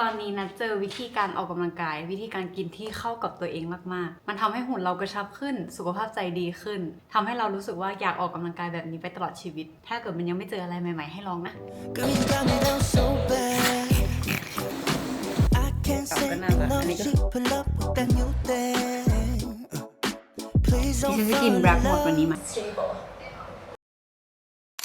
ตอนนี้นะเจอวิธีการออกกำลังกาย วิธีการกินที่เข้ากับตัวเองมากๆ มันทำให้หุ่นเรากระชับขึ้น สุขภาพใจดีขึ้นทำให้เรารู้สึกว่าอยากออกกำลังกายแบบนี้ไปตลอดชีวิต ถ้าเกิดมันยังไม่เจออะไรใหม่ ๆ ให้ลองนะ Girl, you got me down so bad. I can't say enough. She pull up with that new thing. Please ที่ don't ฉันจะ fall กิน in แบล็กหมดวัน love. นี้ไหม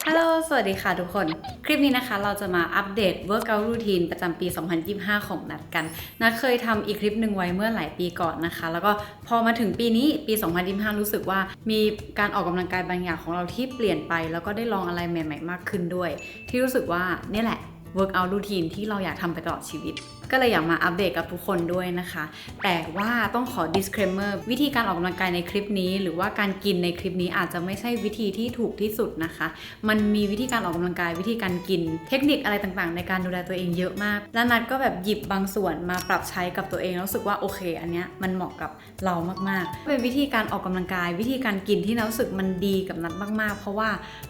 ฮัลโหล สวัสดีค่ะทุกคน คลิปนี้นะคะเราจะมาอัปเดต workout routine ประจำปี 2025 ของนัดกัน นัดเคยทำอีกคลิปหนึ่งไว้เมื่อหลายปีก่อนนะคะ แล้วก็พอมาถึงปีนี้ปี 2025 รู้สึกว่ามีการออกกำลังกายบางอย่างของเราที่เปลี่ยนไป แล้วก็ได้ลองอะไรใหม่ ๆ มากขึ้นด้วย ที่รู้สึกว่านี่แหละ workout routine ที่เราอยากทำไปตลอดชีวิต ก็เลยอยากมาอัปเดตกับทุกคนด้วยนะคะ แต่ว่าต้องขอ disclaimer วิธีการออกกำลังกายในคลิปนี้ หรือว่าการกินในคลิปนี้อาจจะไม่ใช่วิธีที่ถูกที่สุดนะคะ มันมีวิธีการออกกำลังกายวิธีการกิน เทคนิคอะไรต่างๆ ในการดูแลตัวเองเยอะมาก และนัดก็แบบหยิบบางส่วนมาปรับใช้กับตัวเองแล้วรู้สึกว่าโอเค อันเนี้ยมันเหมาะกับเรามากๆ เป็นวิธีการออกกำลังกาย วิธีการกินที่นัดรู้สึกมันดีกับนัดมาก ๆ เพราะว่า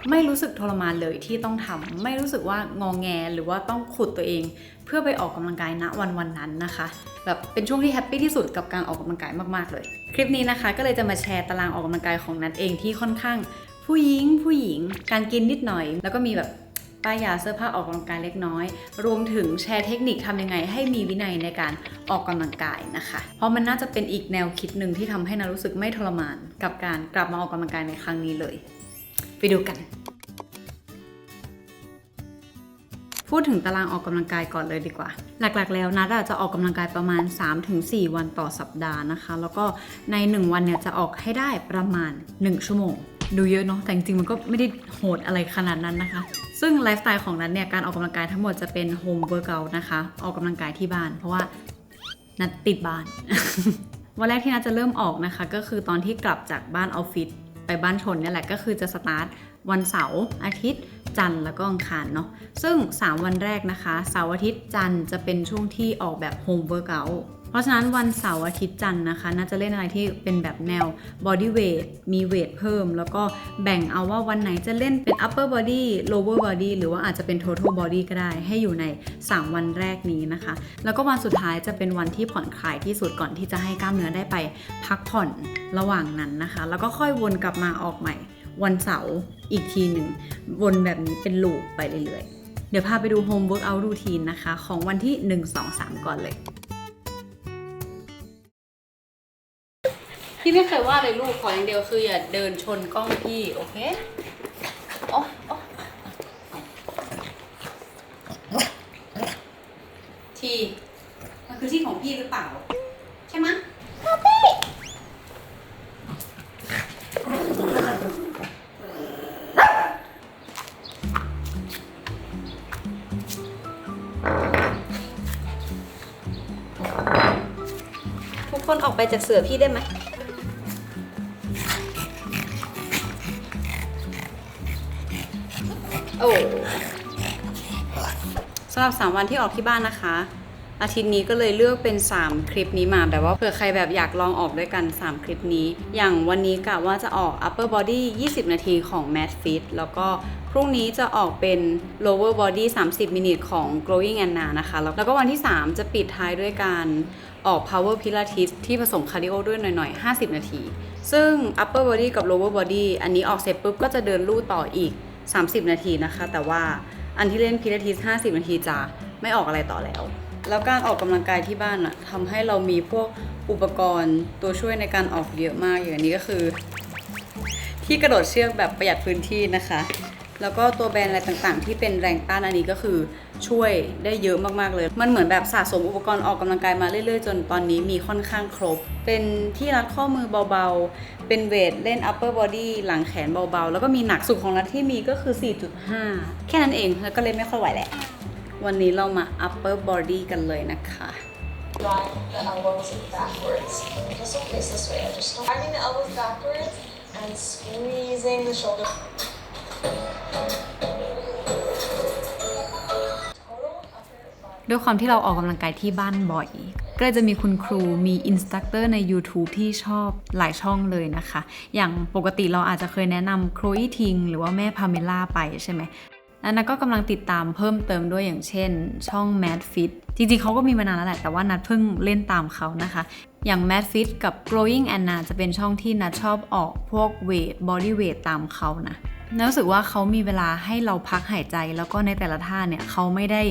ไม่รู้สึกทรมานเลยที่ต้องทำไม่รู้สึกว่างองแงหรือว่าต้องขุดตัวเอง เพื่อไปออกกำลังกายณวันวันนั้นนะคะแบบเป็นช่วงที่แฮปปี้ที่สุดกับการออกกำลังกายมากๆเลย คลิปนี้นะคะก็เลยจะมาแชร์ตารางออกกำลังกายของนัดเองที่ค่อนข้าง ผู้หญิงผู้หญิง การกินนิดหน่อย แล้วก็มีแบบป้ายยาเสื้อผ้าออกกำลังกายเล็กน้อย รวมถึงแชร์เทคนิคทำยังไง ให้มีวินัยในการออกกำลังกายนะคะ เพราะมันน่าจะเป็นอีกแนวคิดหนึ่งที่ทำให้นารู้สึกไม่ทรมาน กับการกลับมาออกกำลังกายในครั้งนี้เลย ไปดูกัน พูดถึงตารางออกกำลังกายก่อนเลยดีกว่า หลักๆ แล้วนัดอะจะออกกำลังกายประมาณ 3-4 วันต่อสัปดาห์นะคะ แล้วก็ใน 1 วันเนี่ยจะออกให้ได้ประมาณ 1 ชั่วโมง ดูเยอะเนาะแต่จริงๆมันก็ไม่ได้โหดอะไรขนาดนั้นนะคะซึ่งไลฟ์สไตล์ของนัดเนี่ยการออกกำลังกายทั้งหมดจะเป็นโฮมเวิร์กอันะคะ ออกกำลังกายที่บ้าน เพราะว่านัดติดบ้าน วันแรกที่นัดจะเริ่มออกนะคะ ก็คือตอนที่กลับจากบ้านออฟฟิศ ไปบ้านชนเนี่ยแหละก็คือจะสตาร์ทวันเสาร์อาทิตย์จันทร์แล้วก็อังคารเนาะซึ่ง 3 วันแรกนะคะเสาร์อาทิตย์จันทร์จะเป็นช่วงที่ออกแบบโฮมเวิร์กอัเพ ราะฉะนั้นวันเสาร์อาทิตย์จันทร์นะคะน่าจะเล่นอะไรที่เป็นแบบแนว body weight มีเวทเพิ่ม แล้วก็แบ่งเอาว่าวันไหนจะเล่นเป็น upper body lower body หรือว่าอาจจะเป็น total body ก็ได้ ให้อยู่ใน 3 วันแรกนี้นะคะ แล้วก็วันสุดท้ายจะเป็นวันที่ผ่อนคลายที่สุดก่อนที่จะให้กล้ามเนื้อได้ไปพักผ่อนระหว่างนั้นนะคะ แล้วก็ค่อยวนกลับมาออกใหม่วันเสาร์อีกทีหนึ่งวนแบบนี้เป็นลูปไปเรื่อยๆ เดี๋ยวพาไปดูโฮมเวิร์กอัลรูทีนนะคะ ของวันที่ 1 2 3 ก่อนเลย พี่ไม่เคยว่าเลยลูกขออย่างเดียวคืออย่าเดินชนกล้องพี่ โอเคโอ้โอ้ทีมันคือที่ของพี่หรือเปล่า ใช่ไหมะทุกคนออกไปจากเสือพี่ได้ไหม อ้สำหรับ 3 วันที่ออกที่บ้านนะคะ อาทิตย์นี้ก็เลยเลือกเป็น 3 คลิปนี้มาแบบว่าเผื่อใครแบบอยากลองออกด้วยกัน 3 คลิปนี้ อย่างวันนี้กะว่าจะออก upper body 20 นาทีของ Mad Fit แล้วก็พรุ่งนี้จะออกเป็น lower body 30 มินิของ glowing Anna นะคะ แล้วก็วันที่ 3 จะปิดท้ายด้วยการออก power pilates ที่ผสมคาร์ดิโอด้วยหน่อยๆ 50 นาที ซึ่ง upper body กับ lower body อันนี้ออกเสร็จปุ๊บก็จะเดินลู่ต่ออีก 30 นาทีนะคะ แต่ว่าอันที่เล่นพิลาทิส50 นาทีจะไม่ออกอะไรต่อแล้ว แล้วการออกกำลังกายที่บ้านอะทำให้เรามีพวกอุปกรณ์ตัวช่วยในการออกเยอะมากอย่างนนี้ก็คือ ที่กระโดดเชือกแบบประหยัดพื้นที่นะคะ แล้วก็ตัวแบรนด์อะไรต่างๆ ที่เป็นแรงต้านอันนี้ก็คือ ช่วยได้เยอะมากๆเลย มันเหมือนแบบสะสมอุปกรณ์ออกกำลังกายมาเรื่อยๆ จนตอนนี้มีค่อนข้างครบ เป็นที่รัดข้อมือเบาๆ เป็นเวทเล่น upper body หลังแขนเบาๆ แล้วก็มีหนักสุดของรัฐที่มีก็คือ 4.5 แค่นั้นเองแล้วก็เล่นไม่ค่อยไหวแหละ วันนี้เรามา upper body กันเลยนะคะ drive the elbows backwards. Just don't face this way. Just driving the elbows backwards and squeezing the shoulder. ด้วยความที่เราออกกำลังกายที่บ้านบ่อย ก็เลยจะมีคุณครูมีอินสตัคเตอร์ใน YouTube ที่ชอบหลายช่องเลยนะคะ อย่างปกติเราอาจจะเคยแนะนำโคร e ทิงหรือว่าแม่พาเมล่าไปใช่ไหมแล้วนัทก็กำลังติดตามเพิ่มเติมด้วยอย่างเช่น ช่อง Mad Fit จริงๆเขาก็มีมานานแล้วแหละ แต่ว่านัทเพิ่งเล่นตามเขานะคะ อย่าง Mad Fit กับ Growing Anna จะเป็นช่องที่นัทชอบออกพวกเวท body weight ตามเขานะ รู้สึกว่าเขามีเวลาให้เราพักหายใจ แล้วก็ในแต่ละท่าเนี่ยเขาไม่ได้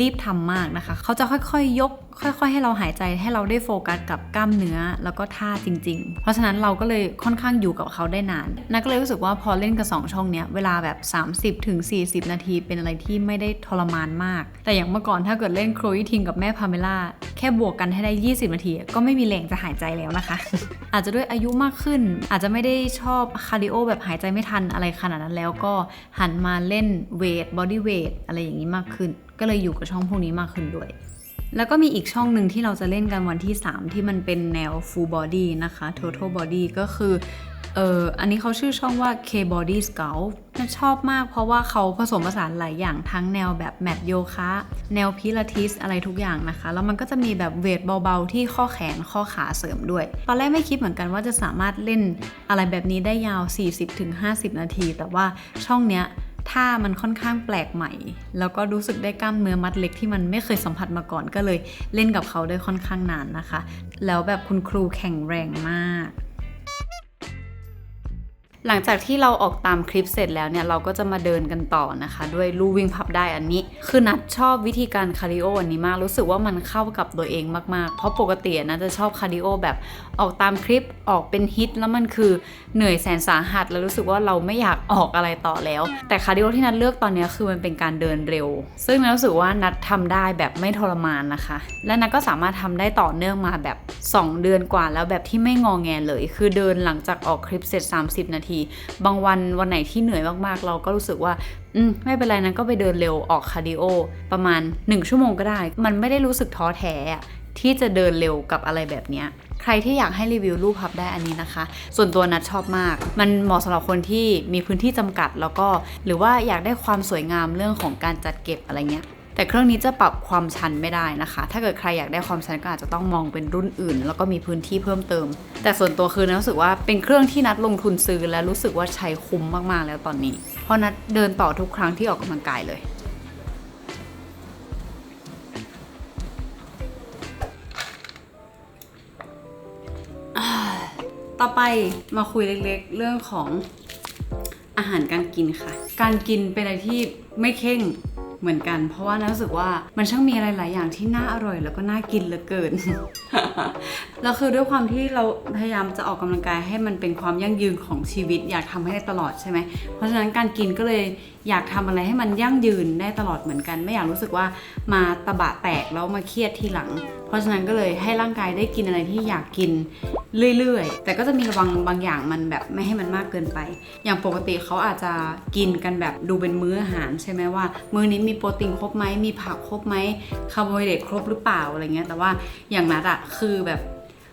รีบทำมากนะคะ เขาจะค่อยๆยกค่อยๆ ให้เราหายใจให้เราได้โฟกัสกับกล้ามเนื้อแล้วก็ท่าจริง ๆ เพราะฉะนั้นเราก็เลยค่อนข้างอยู่กับเขาได้นานนัทก็เลยรู้สึกว่าพอเล่นกับ 2 ช่องเนี้ยเวลาแบบ 30ถึง40 นาทีเป็นอะไรที่ไม่ได้ทรมานมาก แต่อย่างเมื่อก่อนถ้าเกิดเล่นคร e ทิงกับแม่พาเมล่าแค่บวกกันให้ได้ 20 นาที ก็ไม่มีแรงจะหายใจแล้วนะคะ อาจจะด้วยอายุมากขึ้น อาจจะไม่ได้ชอบคาร์ดิโอแบบหายใจไม่ทันอะไรขนาดนั้นแล้วก็หันมาเล่นเวทบอดี้เวทอะไรอย่างนี้มากขึ้น ก็เลยอยู่กับช่องพวกนี้มากขึ้นด้วย แล้วก็มีอีกช่องหนึ่งที่เราจะเล่นกันวันที่ 3 ที่มันเป็นแนว full body นะคะ total body ก็คือเอออันนี้เขาชื่อช่องว่า K Body Scout น่าชอบมากเพราะว่าเขาผสมผสานหลายอย่างทั้งแนวแบบแมทโยคะ แนวพิลาทิสอะไรทุกอย่างนะคะ แล้วมันก็จะมีแบบเวทเบาๆ ที่ข้อแขนข้อขาเสริมด้วย ตอนแรกไม่คิดเหมือนกันว่าจะสามารถเล่นอะไรแบบนี้ได้ยาว 40-50 นาที แต่ว่าช่องเนี้ย ถ้ามันค่อนข้างแปลกใหม่ แล้วก็รู้สึกได้กล้ามเนื้อมัดเล็กที่มันไม่เคยสัมผัสมาก่อนก็เลยเล่นกับเขาได้ค่อนข้างนานนะคะ แล้วแบบคุณครูแข็งแรงมาก หลังจากที่เราออกตามคลิปเสร็จแล้วเนี่ย เราก็จะมาเดินกันต่อนะคะ ด้วยลู่วิ่งพับได้อันนี้ คือนัดชอบวิธีการคาร์ดิโออันนี้มาก รู้สึกว่ามันเข้ากับตัวเองมาก ๆ เพราะปกตินะจะชอบคาร์ดิโอแบบออกตามคลิปออกเป็นฮิต แล้วมันคือเหนื่อยแสนสาหัส แล้วรู้สึกว่าเราไม่อยากออกอะไรต่อแล้ว แต่คาร์ดิโอที่นัดเลือกตอนนี้คือมันเป็นการเดินเร็ว ซึ่งนัดรู้สึกว่านัดทำได้แบบไม่ทรมานนะคะ และนัดก็สามารถทำได้ต่อเนื่องมาแบบ 2 เดือนกว่าแล้วแบบที่ไม่งอแงเลย คือเดินหลังจากออกคลิปเสร็จ 30 นาทีทีบางวันวันไหนที่เหนื่อยมากๆ เราก็รู้สึกว่าอืมไม่เป็นไรนะก็ไปเดินเร็วออกคาร์ดิโอประมาณ 1 ชั่วโมงก็ได้ มันไม่ได้รู้สึกท้อแท้ที่จะเดินเร็วกับอะไรแบบนี้ใครที่อยากให้รีวิวรูปพับได้อันนี้นะคะ ส่วนตัวนัดชอบมาก มันเหมาะสำหรับคนที่มีพื้นที่จำกัดแล้วก็ หรือว่าอยากได้ความสวยงามเรื่องของการจัดเก็บอะไรเงี้ย แต่เครื่องนี้จะปรับความชันไม่ได้นะคะ ถ้าเกิดใครอยากได้ความชันก็อาจจะต้องมองเป็นรุ่นอื่น แล้วก็มีพื้นที่เพิ่มเติม แต่ส่วนตัวคือนัดรู้สึกว่าเป็นเครื่องที่นัดลงทุนซื้อและรู้สึกว่าใช้คุ้มมากๆแล้วตอนนี้ เพราะนัดเดินต่อทุกครั้งที่ออกกำลังกายเลยต่อไปมาคุยเล็กๆ เรื่องของอาหารการกินค่ะ การกินเป็นอะไรที่ไม่เข่ง เหมือนกัน เพราะว่านารู้สึกว่ามันช่างมีอะไรหลายอย่างที่น่าอร่อย แล้วก็น่ากินเหลือเกินแล้วคือด้วยความที่เราพยายามจะออกกำลังกายให้มันเป็นความยั่งยืนของชีวิต อยากทำให้ได้ตลอดใช่ไหมเพราะฉะนั้นการกินก็เลยอยากทำอะไรให้มันยั่งยืนได้ตลอดเหมือนกัน ไม่อยากรู้สึกว่ามาตะบะแตกแล้วมาเครียดทีหลัง เพราะฉะนั้นก็เลยให้ร่างกายได้กินอะไรที่อยากกิน เรื่อยๆ แต่ก็จะมีระวังบางอย่างมันแบบไม่ให้มันมากเกินไป อย่างปกติเขาอาจจะกินกันแบบดูเป็นมื้ออาหารใช่ไหมว่า มื้อนี้มีโปรตีนครบไหมมีผักครบไหมคาร์โบไฮเดรตครบหรือเปล่าอะไรเงี้ยแต่ว่าอย่างนัดอะคือแบบ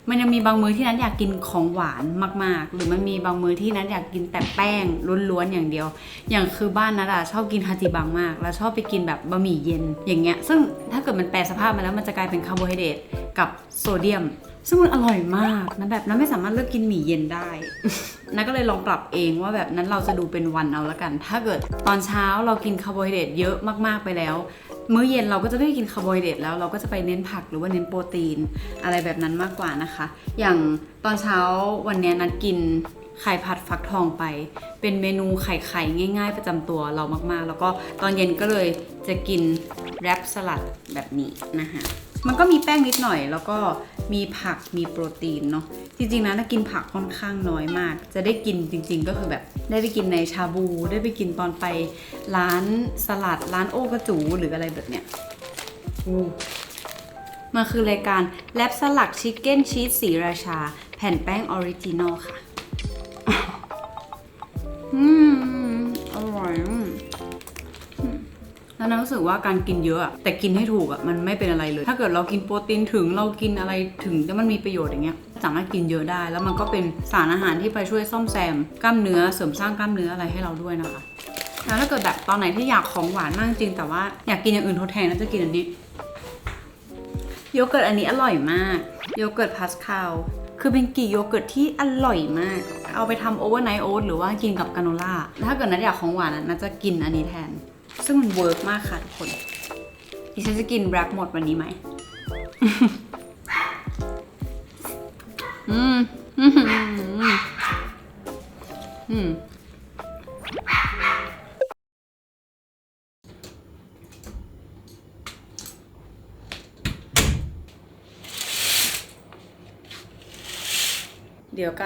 มันยังมีบางมื้อที่นัทอยากกินของหวานมากๆ หรือมันมีบางมื้อที่นัทอยากกินแต่แป้งล้วนๆอย่างเดียว อย่างคือบ้านนัทอะชอบกินฮาจิบังมาก แล้วชอบไปกินแบบบะหมี่เย็นอย่างเงี้ย ซึ่งถ้าเกิดมันแปลสภาพมาแล้วมันจะกลายเป็นคาร์โบไฮเดรตกับโซเดียม ซึ่งมันอร่อยมากนะแบบนั้นไม่สามารถเลือกกินหมี่เย็นได้นัทก็เลยลองปรับเองว่าแบบนั้นเราจะดูเป็นวันเอาละกัน ถ้าเกิดตอนเช้าเรากินคาร์โบไฮเดรตเยอะมากๆไปแล้ว มื้อเย็นเราก็จะไม่กินคาร์โบไฮเดรตแล้วเราก็จะไปเน้นผักหรือว่าเน้นโปรตีน อะไรแบบนั้นมากกว่านะคะ อย่างตอนเช้าวันนี้นัดกินไข่ผัดฟักทองไป เป็นเมนูไข่ไข่ง่าย ๆ ประจำตัวเรามากๆ แล้วก็ตอนเย็นก็เลยจะกินแรปสลัดแบบนี้นะคะ มันก็มีแป้งนิดหน่อย แล้วก็มีผักมีโปรตีนเนาะจริงๆนะถ้ากินผักค่อนข้างน้อยมาก จะได้กินจริง ๆ ก็คือแบบได้ไปกินในชาบู ได้ไปกินตอนไปร้านสลัดร้านโอกระจูหรืออะไรแบบเนี้ยอู้มันคือรายการแลบสลักชิคเก้นชีสสีราชา แผ่นแป้งออริจินอลค่ะ อืม แล้วนรู้สึกว่าการกินเยอะแต่กินให้ถูกอะมันไม่เป็นอะไรเลย ถ้าเกิดเรากินโปรตีนถึงเรากินอะไรถึงแล้วมันมีประโยชน์อย่างเงี้ยสามารถกินเยอะได้ แล้วมันก็เป็นสารอาหารที่ไปช่วยซ่อมแซมกล้ามเนื้อเสริมสร้างกล้ามเนื้ออะไรให้เราด้วยนะคะแล้วถ้าเกิดแบบตอนไหนที่อยากของหวานมากจริง แต่ว่าอยากกินอย่างอื่นทดแทนน่าจะกินอันนี้โยเกิร์ตอันนี้อร่อยมาก โยเกิร์ตพาสคาลคือเป็นกี่โยเกิร์ตที่อร่อยมาก เอาไปทำโอเวอร์ไนท์โอ๊ตหรือว่ากินกับกราโนล่า ถ้าเกิดนัดอยากของหวานนัดจะกินอันนี้แทน ซึ่งมันเวิร์กมากค่ะทุกคนดิฉันจะกินแรปหมดวันนี้ไหม อืม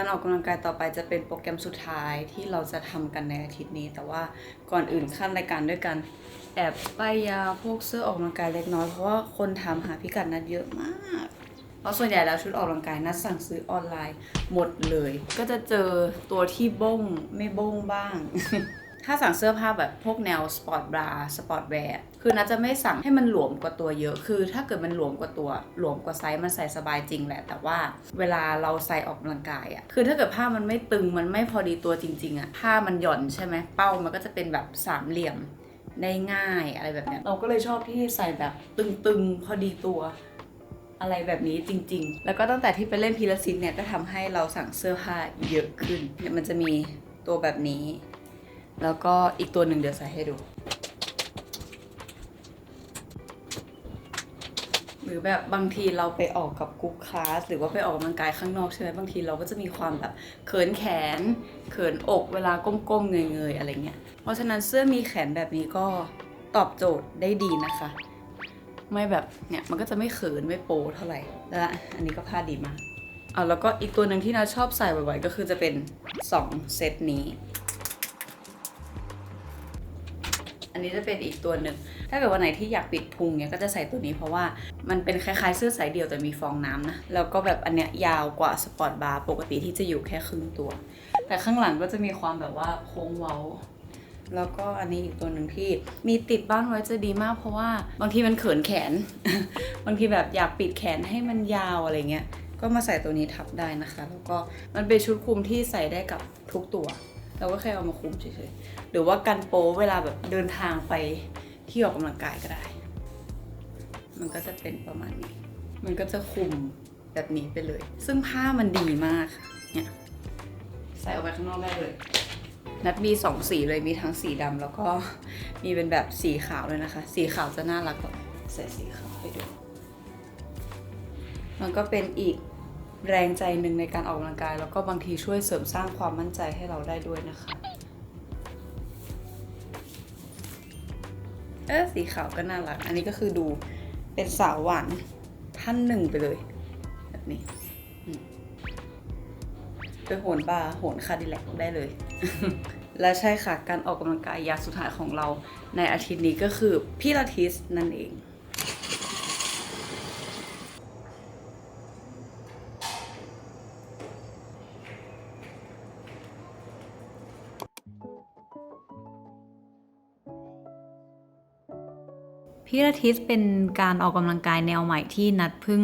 การออกกำลังกายต่อไปจะเป็นโปรแกรมสุดท้ายที่เราจะทำกันในอาทิตย์นี้ แต่ว่าก่อนอื่นขั้นรายการด้วยกันแอบป้ายยาพวกเสื้อออกกำลังกายเล็กน้อยเพราะว่าคนถามหาพิกัดนัดเยอะมากเพราะส่วนใหญ่แล้วชุดออกกำลังกายนัดสั่งซื้อออนไลน์หมดเลย ก็จะเจอตัวที่บ้งไม่บ้งบ้าง ถ้าสั่งเสื้อผ้าแบบพวกแนวสปอร์ตบราสปอร์ตแวร์คือนัทจะไม่สั่งให้มันหลวมกว่าตัวเยอะคือ ถ้าเกิดมันหลวมกว่าตัวหลวมกว่าไซส์มันใส่สบายจริงแหละ แต่ว่าเวลาเราใส่ออกกำลังกายอะคือถ้าเกิดผ้ามันไม่ตึงมันไม่พอดีตัวจริง ๆอะผ้ามันหย่อนใช่ไหมเป้ามันก็จะเป็นแบบสามเหลี่ยมได้ง่ายอะไรแบบนี้เราก็เลยชอบที่ใส่แบบตึงๆพอดีตัวอะไรแบบนี้จริง ๆ แล้วก็ตั้งแต่ที่ไปเล่นพีลาซิสเนี่ยก็ทำให้เราสั่งเสื้อผ้าเยอะขึ้นเนี่ยมันจะมีตัวแบบนี้ แล้วก็อีกตัวหนึ่งเดี๋ยวใส่ให้ดู หรือแบบบางทีเราไปออกกับกรุ๊ปคลาสหรือว่าไปออกกำลังกายข้างนอกใช่ไหมบางทีเราก็จะมีความแบบเขินแขน เขินอกเวลาก้มๆเงยๆอะไรเงี้ย เพราะฉะนั้นเสื้อมีแขนแบบนี้ก็ตอบโจทย์ได้ดีนะคะ ไม่แบบเนี่ยมันก็จะไม่เขินไม่โปเท่าไหร่แล้วอันนี้ก็ผ้าดีมากอ่าแล้วก็อีกตัวหนึ่งที่นาชอบใส่บ่อยๆ ก็คือจะเป็น 2 เซตนี้ อันนี้จะเป็นอีกตัวหนึ่ง ถ้าเกิดวันไหนที่อยากปิดพุงเนี่ยก็จะใส่ตัวนี้เพราะว่ามันเป็นคล้ายๆเสื้อสายเดี่ยวแต่มีฟองน้ำนะ แล้วก็แบบอันเนี้ยยาวกว่าสปอร์ตบาร์ปกติที่จะอยู่แค่ครึ่งตัว แต่ข้างหลังก็จะมีความแบบว่าโค้งเว้า แล้วก็อันนี้อีกตัวหนึ่งที่มีติดบ้านไว้จะดีมาก เพราะว่าบางทีมันเขินแขน บางทีแบบอยากปิดแขนให้มันยาวอะไรเงี้ย ก็มาใส่ตัวนี้ทับได้นะคะ แล้วก็มันเป็นชุดคลุมที่ใส่ได้กับทุกตัว เราก็แค่เอามาคุมเฉยๆหรือว่ากันโป๊เวลาแบบเดินทางไปที่ออกกำลังกายก็ได้ มันก็จะเป็นประมาณนี้ มันก็จะคุมแบบนี้ไปเลย ซึ่งผ้ามันดีมากค่ะเนี่ยใส่ออกไปข้างนอกได้เลย นัดมีสองสีเลยมีทั้งสีดำแล้วก็มีเป็นแบบสีขาวเลยนะคะ สีขาวจะน่ารักกว่าใส่สีขาวให้ดู มันก็เป็นอีก แรงใจหนึ่งในการออกกำลังกาย แล้วก็บางทีช่วยเสริมสร้างความมั่นใจให้เราได้ด้วยนะคะ เออสีขาวก็น่ารัก อันนี้ก็คือดูเป็นสาวหวานท่านหนึ่งไปเลย แบบนี้ไปโหนบาร์โหนคาร์ดิแลกได้เลย และใช่ค่ะ การออกกำลังกายอยางสุดท้ายของเราในอาทิตย์นี้ก็คือพิลาทิสนั่นเอง พิลาทิสเป็นการออกกำลังกายแนวใหม่ที่นัดพึ่ง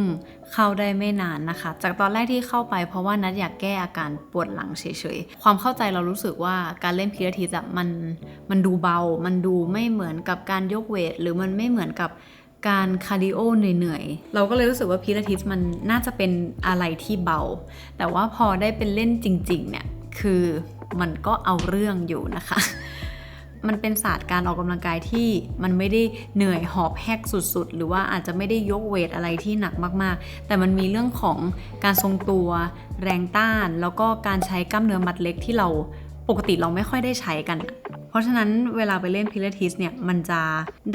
เข้าได้ไม่นานนะคะ จากตอนแรกที่เข้าไปเพราะว่านัดอยากแก้อาการปวดหลังเฉยๆ ความเข้าใจเรารู้สึกว่าการเล่นพิลาทิสอะมันมันดูเบา มันดูไม่เหมือนกับการยกเวท หรือมันไม่เหมือนกับการคาร์ดิโอเหนื่อยๆ เราก็เลยรู้สึกว่าพิลาทิสมันน่าจะเป็นอะไรที่เบา แต่ว่าพอได้เป็นเล่นจริงๆเนี่ยคือมันก็เอาเรื่องอยู่นะคะ มันเป็นศาสตร์การออกกำลังกายที่มันไม่ได้เหนื่อยหอบแฮกสุดๆ หรือว่าอาจจะไม่ได้ยกเวทอะไรที่หนักมากๆ แต่มันมีเรื่องของการทรงตัวแรงต้าน แล้วก็การใช้กล้ามเนื้อมัดเล็กที่เราปกติเราไม่ค่อยได้ใช้กัน เพราะฉะนั้นเวลาไปเล่นพิลาทิสเนี่ยมันจะ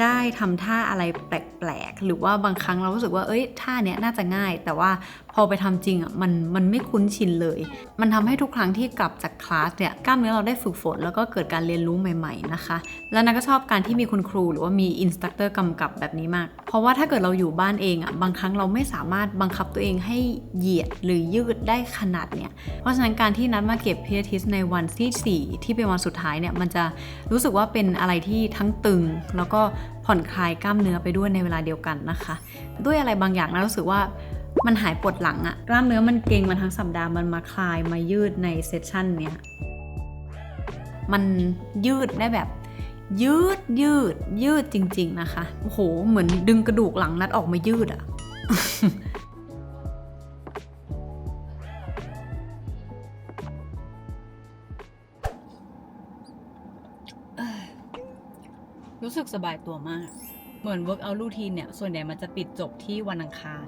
ได้ทำท่าอะไรแปลกๆ หรือว่าบางครั้งเรารู้สึกว่าเอ้ยท่าเนี้ยน่าจะง่าย แต่ว่า อไปทำจริงอะมันมันไม่คุ้นชินเลย มันทำให้ทุกครั้งที่กลับจากคลาสเนี่ยกล้ามเนื้อเราได้ฝึกฝน แล้วก็เกิดการเรียนรู้ใหม่ ๆนะคะ แล้วนักก็ชอบการที่มีคุณครูหรือว่ามีอินสตัคเตอร์กำกับแบบนี้มาก เพราะว่าถ้าเกิดเราอยู่บ้านเองอะบางครั้งเราไม่สามารถบังคับตัวเองให้เหยียดหรือยืดได้ขนาดเนี่ยเพราะฉะนั้นการที่นัดมาเก็บพิลาทิสในวันที่4ที่เป็นวันสุดท้ายเนี่ยมันจะรู้สึกว่าเป็นอะไรที่ทั้งตึง แล้วก็ผ่อนคลายกล้ามเนื้อไปด้วยในเวลาเดียวกันนะคะ ด้วยอะไรบางอย่างนะรู้สึกว่า มันหายปวดหลังอะกล้ามเนื้อมันเกร็งมาทั้งสัปดาห์มันมาคลายมายืดในเซสชันเนี้ยมันยืดได้แบบ ยืดยืด ยืดจริง ๆ นะคะโอ้โหเหมือนดึงกระดูกหลังนัดออกมายืดอะรรู้สึกสบายตัวมาก เหมือน work out routine เนี่ย ส่วนใหญ่มันจะปิดจบที่วันอังคาร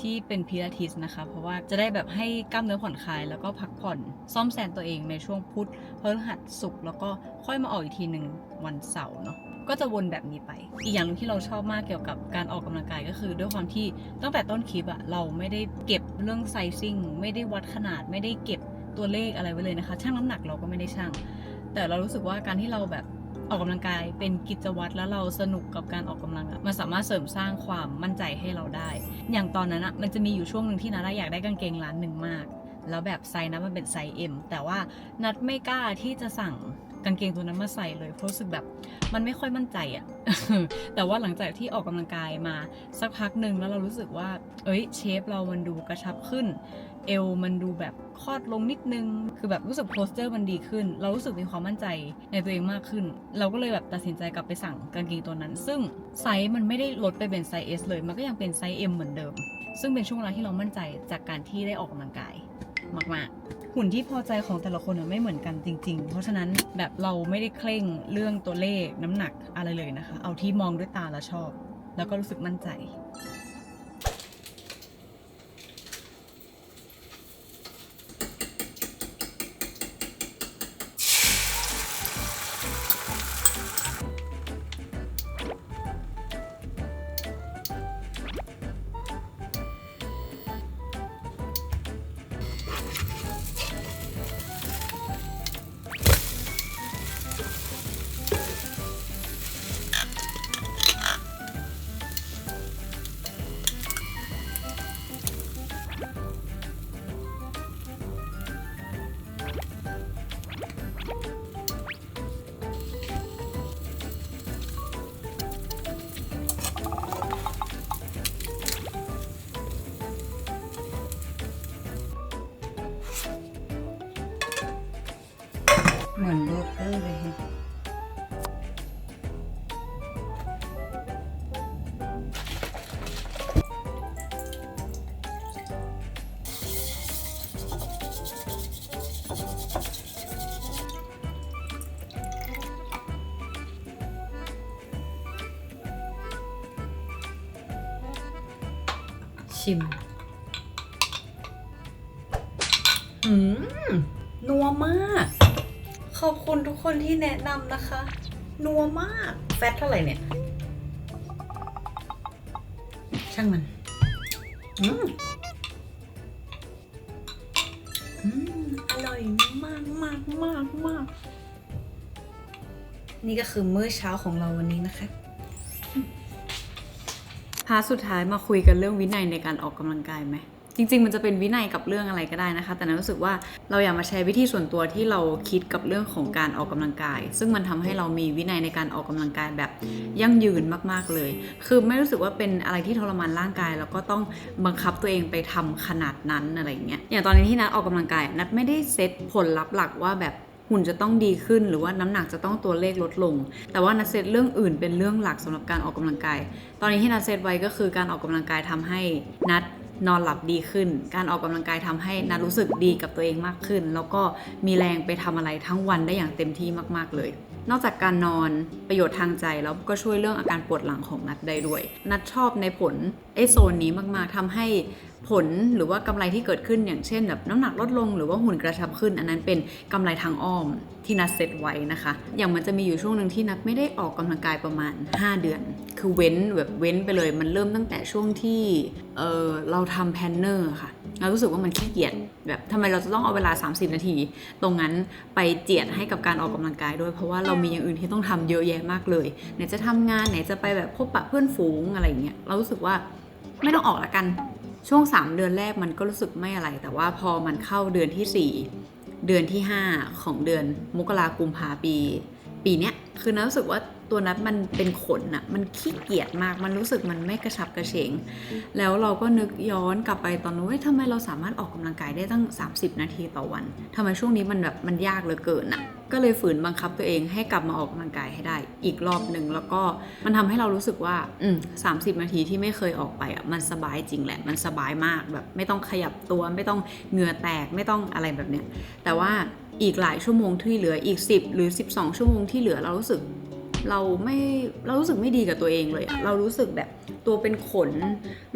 ที่เป็นพิลาทิสนะคะ เพราะว่าจะได้แบบให้กล้ามเนื้อผ่อนคลายแล้วก็พักผ่อนซ่อมแซมตัวเองในช่วงพุธพฤหัสศุกร์แล้วก็ค่อยมาออกอีกทีหนึ่งวันเสาร์เนาะก็จะวนแบบนี้ไป อีกอย่างหนึงที่เราชอบมากเกี่ยวกับการออกกำลังกายก็คือ ด้วยความที่ตั้งแต่ต้นคลิปอะเราไม่ได้เก็บเรื่องไซซิ่งไม่ได้วัดขนาดไม่ได้เก็บตัวเลขอะไรไว้เลยนะคะ ช่างน้ำหนักเราก็ไม่ได้ช่าง แต่เรารู้สึกว่าการที่เราแบบ ออกกำลังกายเป็นกิจวัตรแล้วเราสนุกกับการออกกำลังอะมันสามารถเสริมสร้างความมั่นใจให้เราได้ อย่างตอนนั้นอะมันจะมีอยู่ช่วงหนึ่งที่นัดอยากได้กางเกงร้านหนึ่งมาก แล้วแบบไซส์นั้นมันเป็นไซส์ M แต่ว่านัดไม่กล้าที่จะสั่ง กางเกงตัวนั้นมาใส่เลยเพราะรู้สึกแบบมันไม่ค่อยมั่นใจอะแต่ว่าหลังจากที่ออกกำลังกายมาสักพักหนึ่งแล้วเรารู้สึกว่า เอ้ยเชฟเรามันดูกระชับขึ้น เอวมันดูแบบคลอดลงนิดนึง คือแบบรู้สึกโพสเจอร์มันดีขึ้น เรารู้สึกมีความมั่นใจในตัวเองมากขึ้น เราก็เลยแบบตัดสินใจกลับไปสั่งกางเกงตัวนั้น ซึ่งไซส์มันไม่ได้ลดไปเป็นไซส์ S เลย มันก็ยังเป็นไซส์ M เหมือนเดิม ซึ่งเป็นช่วงเวลาที่เรามั่นใจจากการที่ได้ออกกำลังกายมาก ๆ หุ่นที่พอใจของแต่ละคนไม่เหมือนกันจริง ๆ เพราะฉะนั้นแบบเราไม่ได้เคร่งเรื่องตัวเลขน้ำหนักอะไรเลยนะคะ เอาที่มองด้วยตาแล้วชอบ แล้วก็รู้สึกมั่นใจ เหมือนเบอร์เกอร์เลยฮะชิม อืมนัวมากขอบ คุณทุกคนที่แนะนำนะคะ นัวมาก แฟตเท่าไหร่เนี่ย ช่างมัน อืมอืมอร่อยมากมากมากมากนี่ก็คือมื้อเช้าของเราวันนี้นะคะพาร์ทสุดท้ายมาคุยกันเรื่องวินัยในการออกกำลังกายไหม จริง ๆ มันจะเป็นวินัยกับเรื่องอะไรก็ได้นะคะ แต่นั้นรู้สึกว่าเราอยากมาแชร์วิธีส่วนตัวที่เราคิดกับเรื่องของการออกกำลังกาย ซึ่งมันทำให้เรามีวินัยในการออกกำลังกายแบบยั่งยืนมาก ๆเลย คือไม่รู้สึกว่าเป็นอะไรที่ทรมานร่างกาย แล้วก็ต้องบังคับตัวเองไปทำขนาดนั้นอะไรเงี้ยอย่างตอนนี้ที่นัดออกกำลังกายนัดไม่ได้เซตผลลัพธ์หลักว่าแบบหุ่นจะต้องดีขึ้นหรือว่าน้ำหนักจะต้องตัวเลขลดลง แต่ว่านัดเซตเรื่องอื่นเป็นเรื่องหลักสำหรับการออกกำลังกาย ตอนนี้ที่นัดเซตไว้ก็คือการออกกำลังกายทำให้นัด นอนหลับดีขึ้น การออกกำลังกายทำให้นัดรู้สึกดีกับตัวเองมากขึ้น แล้วก็มีแรงไปทำอะไรทั้งวันได้อย่างเต็มที่มาก ๆ เลย นอกจากการนอนประโยชน์ทางใจแล้วก็ช่วยเรื่องอาการปวดหลังของนัดได้ด้วย นัดชอบในผลไอโซนนี้มากๆทำให้ ผลหรือว่ากำไรที่เกิดขึ้นอย่างเช่นแบบน้ำหนักลดลงหรือว่าหุ่นกระชับขึ้น อันนั้นเป็นกำไรทางอ้อมที่นัดเซตไว้นะคะ อย่างมันจะมีอยู่ช่วงหนึ่งที่นัดไม่ได้ออกกำลังกายประมาณ 5 เดือน คือเว้นแบบเว้นไปเลย มันเริ่มตั้งแต่ช่วงที่เออเราทำแพนเนอร์ค่ะเรารู้สึกว่ามันขี้เกียจแบบทำไมเราจะต้องเอาเวลา 30 นาที ตรงนั้นไปเจียดให้กับการออกกำลังกายด้วย เพราะว่าเรามีอย่างอื่นที่ต้องทำเยอะแยะมากเลยไหนจะทำงานไหนจะไปแบบพบปะเพื่อนฝูงอะไรอย่างเงี้ยเรารู้สึกว่าไม่ต้องออกละกัน ช่วง 3 เดือนแรกมันก็รู้สึกไม่อะไร แต่ว่าพอมันเข้าเดือนทีสี่4 เดือนที่ 5 ของเดือนมกราคมภาปี ปีเนี้ยคือนัทรู้สึกว่า ตัวนัทมันเป็นขนอะมันขี้เกียจมาก มันรู้สึกมันไม่กระชับกระเฉง แล้วเราก็นึกย้อนกลับไปตอนนู้นเฮ้ยทำไมเราสามารถออกกำลังกายได้ตั้ง 30 นาทีต่อวันทำไมช่วงนี้มันแบบมันยากเหลือเกินอะก็เลยฝืนบังคับตัวเองให้กลับมาออกกำลังกายให้ได้ อีกรอบหนึ่งแล้วก็มันทำให้เรารู้สึกว่า อืมสานาทีที่ไม่เคยออกไปอะมันสบายจริงแหละ มันสบายมากแบบไม่ต้องขยับตัวไม่ต้องเหงื่อแตกไม่ต้องอะไรแบบเนี้ยแต่ว่าอีกหลายชั่วโมงที่เหลืออีก 10 หรือ 12 ชั่วโมงที่เหลือเรารู้สึก เราไม่เรารู้สึกไม่ดีกับตัวเองเลย เรารู้สึกแบบตัวเป็นขน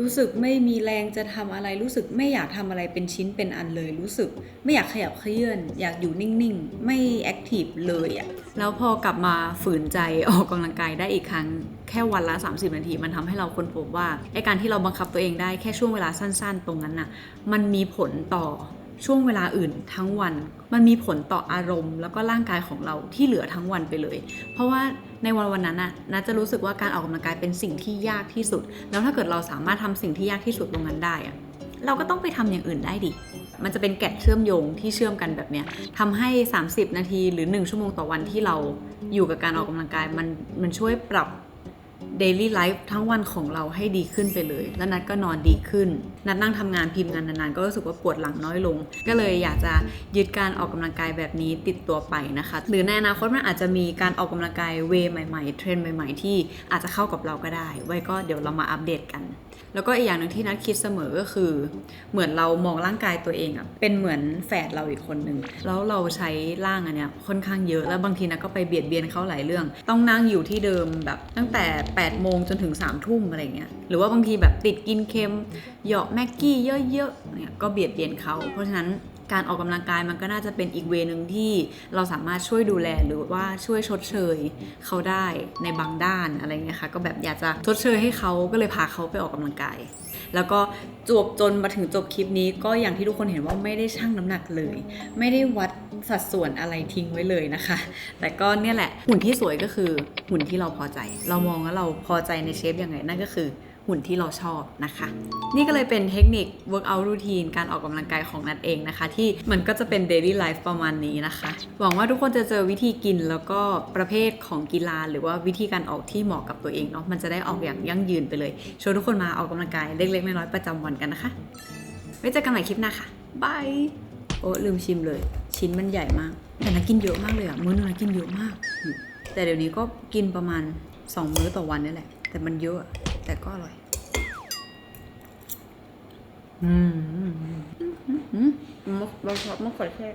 รู้สึกไม่มีแรงจะทำอะไร รู้สึกไม่อยากทำอะไรเป็นชิ้นเป็นอันเลย รู้สึกไม่อยากขยับเขยื่อน อยากอยู่นิ่งๆ ไม่แอคทีฟเลยอะแล้วพอกลับมาฝืนใจออกกำลังกายได้อีกครั้งแค่วันละ 30 นาที มันทำให้เราค้นพบว่าไอการที่เราบังคับตัวเองได้แค่ช่วงเวลาสั้น ๆ ตรงนั้นน่ะมันมีผลต่อ ช่วงเวลาอื่นทั้งวัน มันมีผลต่ออารมณ์ แล้วก็ร่างกายของเราที่เหลือทั้งวันไปเลย เพราะว่าในวันวันนั้นน่ะนัทจะรู้สึกว่าการออกกำลังกายเป็นสิ่งที่ยากที่สุด แล้วถ้าเกิดเราสามารถทำสิ่งที่ยากที่สุดตรงนั้นได้อะเราก็ต้องไปทำอย่างอื่นได้ดิมันจะเป็นแกะเชื่อมโยงที่เชื่อมกันแบบเนี้ยทำให้ 30 นาทีหรือ 1 ชั่วโมงต่อวันที่เราอยู่กับการออกกำลังกายมันมันช่วยปรับ daily life ทั้งวันของเราให้ดีขึ้นไปเลย แล้วนัดก็นอนดีขึ้น นัดนั่งทำงานพิมพ์งานนานๆ ก็รู้สึกว่าปวดหลังน้อยลง ก็เลยอยากจะยึดการออกกำลังกายแบบนี้ติดตัวไปนะคะ หรือในอนาคตมันอาจจะมีการออกกำลังกายเวยใหม่ๆ เทรนด์ใหม่ ๆ ที่อาจจะเข้ากับเราก็ได้ ไว้ก็เดี๋ยวเรามาอัปเดตกัน แล้วก็อีกอย่างหนึ่งที่นัดคิดเสมอก็คือ เหมือนเรามองร่างกายตัวเองอะเป็นเหมือนแฝดเราอีกคนหนึ่งแล้วเราใช้ร่างอันเนี้ยค่อนข้างเยอะแล้วบางทีนะก็ไปเบียดเบียนเขาหลายเรื่อง ต้องนั่งอยู่ที่เดิมแบบตั้งแต่8โมงจนถึง3ามทุ่มอะไรเงี้ย หรือว่าบางทีแบบติดกินเค็มเหยาะแม็กกี้เยอะๆเนี่ยก็เบียดเบียนเขา เพราะฉะนั้นการออกกำลังกายมันก็น่าจะเป็นอีกเวนึงที่เราสามารถช่วยดูแลหรือว่าช่วยชดเชยเขาได้ในบางด้านอะไรเงี้ยค่ะก็แบบอยากจะชดเชยให้เขาก็เลยพาเขาไปออกกำลังกาย แล้วก็จวบจนมาถึงจบคลิปนี้ก็อย่างที่ทุกคนเห็นว่าไม่ได้ชั่งน้ำหนักเลย ไม่ได้วัดสัดส่วนอะไรทิ้งไว้เลยนะคะ แต่ก็เนี่ยแหละหุ่นที่สวยก็คือหุ่นที่เราพอใจ เรามองว่าเราพอใจในเชฟยังไงนั่นก็คือ หุ่นที่เราชอบนะคะ นี่ก็เลยเป็นเทคนิค workout routine การออกกำลังกายของนัดเองนะคะ ที่มันก็จะเป็น daily life ประมาณนี้นะคะ หวังว่าทุกคนจะเจอวิธีกินแล้วก็ประเภทของกีฬาหรือว่าวิธีการออกที่เหมาะกับตัวเองเนาะมันจะได้ออกอย่างยั่งยืนไปเลยชวนทุกคนมาออกกำลังกายเล็กๆน้อยๆประจำวันกันนะคะไว้เจอกันใหม่คลิปหน้าค่ะบายโอ้ลืมชิมเลย ชิ้นมันใหญ่มาก แต่นักกินเยอะมากเลยอะมื้อนึงนักกินเยอะมาก แต่เดี๋ยวนี้ก็กินประมาณ 2 มื้อต่อวันนี่แหละ แต่มันเยอะ แต่ก็อร่อย อืมอืมอืมอืมเราชอบมะเขือเทศ